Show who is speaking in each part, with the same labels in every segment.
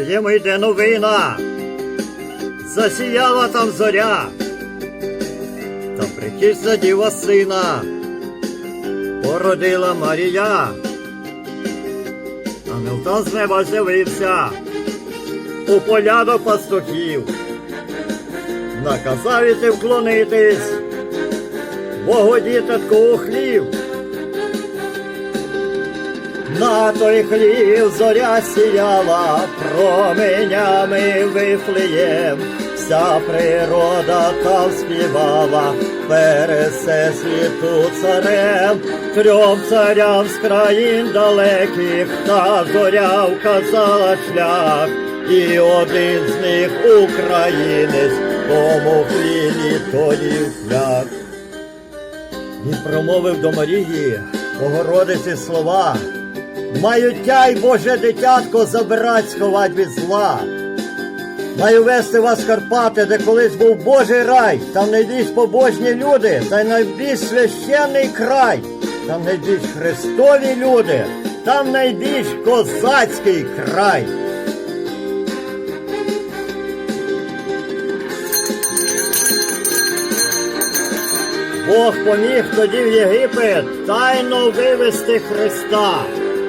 Speaker 1: Вифлеєму йде новина, засіяла там зоря, та причисна діва сина, породила Марія, Ангел з неба з'явився. У поля до пастухів, наказав іти вклонитись, Богу дітатку у хлів. На той хлів зоря сіяла променями вифлеєм, вся природа там співала, пересе світу царем, трьом царям з країн далеких, та зоря вказала шлях, і один з них українець, тому хлілі тоді шлях. Він промовив до Марії, Богородиці слова. Маю тяй, Боже дитятко, забирать, сховать від зла. Маю вести вас в Карпати, де колись був Божий рай, там найбільш побожні люди, та й найбільш священний край, там найбільш христові люди, там найбільш козацький край. Бог поміг тоді в Єгипет тайно вивести Христа,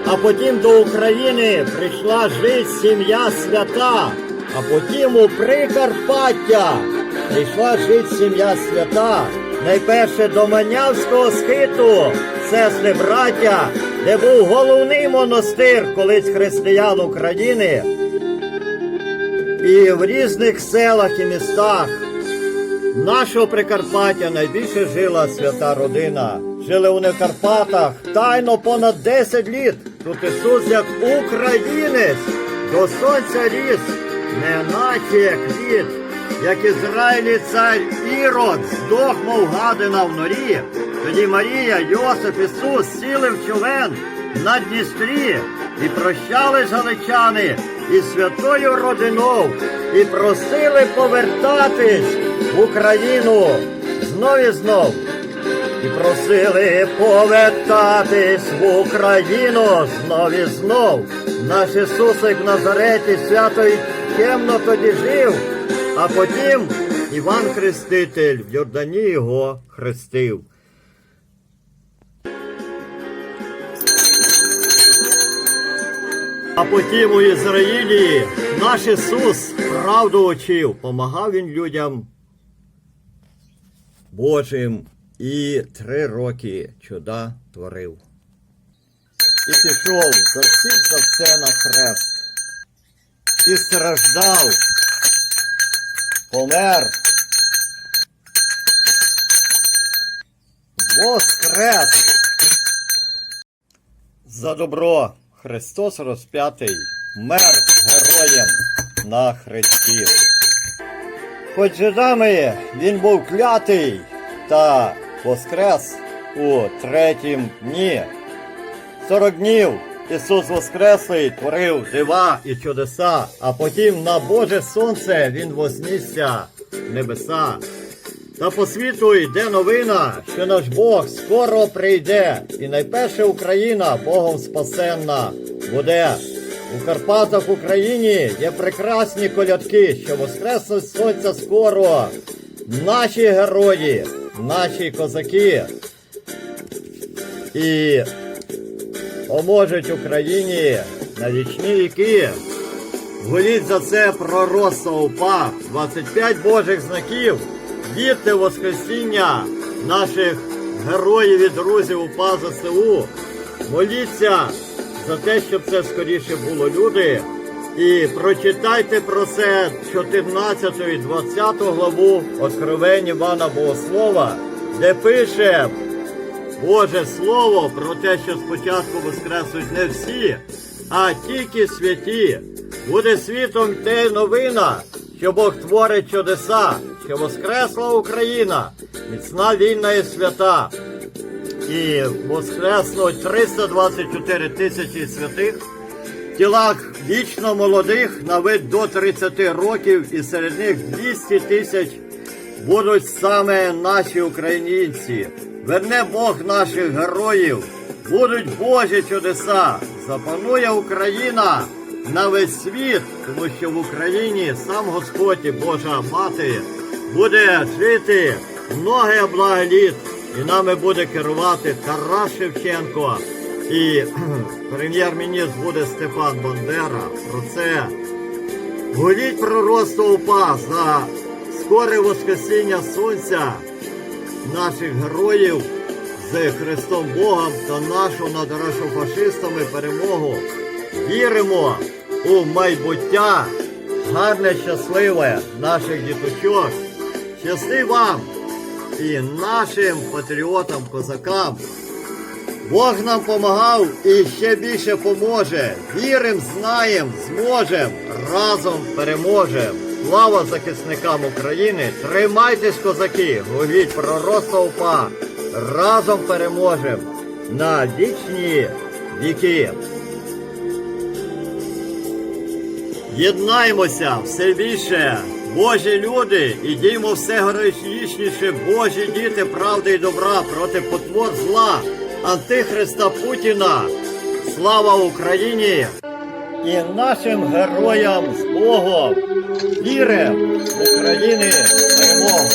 Speaker 1: а потім до України прийшла жить сім'я свята, а потім у Прикарпаття прийшла жить сім'я свята. Найперше до Манявського схиту, сестри браття, де був головний монастир колись християн України. І в різних селах і містах Нашого Прикарпаття найбільше жила свята родина. Жили вони в Карпатах тайно понад 10 літ. Тут Ісус як українець до сонця ріс, не наче квіт, як Ізраїлі цар Ірод, здох, мов гадина в норі. Тоді Марія, Йосип, Ісус сіли в човен на Дністрі і прощались галичани із святою родиною, і просили повертатись в Україну знов і знов. І просили повертатись в Україну знов і знов. Наш Ісусик в Назареті свято й темно тоді жив, а потім Іван Хреститель в Йордані його хрестив. А потім у Ізраїлі наш Ісус правду учив, помагав він людям Божим і три роки чуда творив. І пішов за всіх за все на хрест. І страждав, помер. Воскрес! За добро Христос розп'ятий, мер героєм на хресті. Хоч жидами він був клятий та воскрес у третім дні. Сорок днів Ісус Воскреслий творив дива і чудеса, а потім на Боже Сонце Він вознісся в небеса. Та по світу йде новина, що наш Бог скоро прийде, і найперше Україна Богом спасенна буде. У Карпатах в Україні є прекрасні колядки, що воскреснуть сонця скоро. Наші герої, наші козаки. І поможуть Україні на вічні віки. Голіть за це пророцтво УПА, 25 Божих знаків, вірте Воскресіння наших героїв і друзів УПА ЗСУ. Моліться за те, щоб це скоріше було люди. І прочитайте про це 14 і 20 главу Откровень Івана Богослова, де пише Боже Слово про те, що спочатку воскреснуть не всі, а тільки святі. Буде світом те новина, що Бог творить чудеса, що воскресла Україна, міцна вільна і свята. І воскреснуть 324 тисячі святих тілах вічно молодих на вид до 30 років, і серед них 200 тисяч будуть саме наші українці. Верне Бог наших героїв, будуть Божі чудеса, запанує Україна на весь світ, тому що в Україні сам Господь і Божа Мати буде жити многе благоліт, і нами буде керувати Тарас Шевченко. І прем'єр-міністр буде Степан Бандера. Про це Гуліть пророцтво упа за скоре воскресіння сонця наших героїв з Христом Богом та нашу над фашистами перемогу. Віримо у майбуття, гарне, щасливе наших діточок. Щасти вам і нашим патріотам, козакам. Бог нам помагав і ще більше поможе. Вірим, знаєм, зможем, разом переможем. Слава захисникам України! Тримайтесь, козаки! Гуліть пророцтво УПА! Разом переможем на вічні віки! Єднаймося все більше, Божі люди, і діймо все героїчніше, Божі діти правди і добра проти потвор зла, Антихриста Путіна. Слава Україні і нашим героям з Богом! Віри України перемогу!